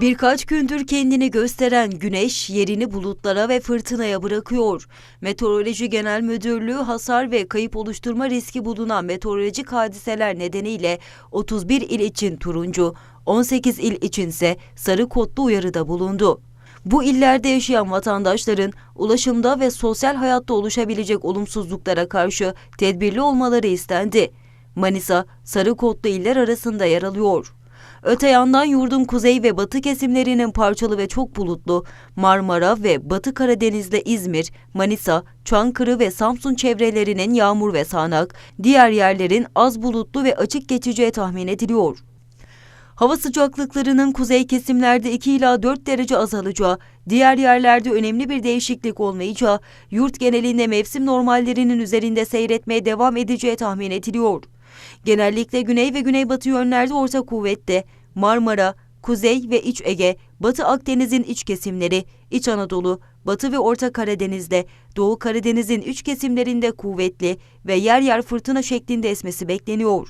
Birkaç gündür kendini gösteren güneş yerini bulutlara ve fırtınaya bırakıyor. Meteoroloji Genel Müdürlüğü hasar ve kayıp oluşturma riski bulunan meteorolojik hadiseler nedeniyle 31 il için turuncu, 18 il içinse sarı kodlu uyarıda bulundu. Bu illerde yaşayan vatandaşların ulaşımda ve sosyal hayatta oluşabilecek olumsuzluklara karşı tedbirli olmaları istendi. Manisa, sarı kodlu iller arasında yer alıyor. Öte yandan yurdun kuzey ve batı kesimlerinin parçalı ve çok bulutlu, Marmara ve Batı Karadeniz'de İzmir, Manisa, Çankırı ve Samsun çevrelerinin yağmur ve sağanak, diğer yerlerin az bulutlu ve açık geçeceği tahmin ediliyor. Hava sıcaklıklarının kuzey kesimlerde 2 ila 4 derece azalacağı, diğer yerlerde önemli bir değişiklik olmayacağı, yurt genelinde mevsim normallerinin üzerinde seyretmeye devam edeceği tahmin ediliyor. Genellikle güney ve güneybatı yönlerde orta kuvvette, Marmara, Kuzey ve İç Ege, Batı Akdeniz'in iç kesimleri, İç Anadolu, Batı ve Orta Karadeniz'de, Doğu Karadeniz'in iç kesimlerinde kuvvetli ve yer yer fırtına şeklinde esmesi bekleniyor.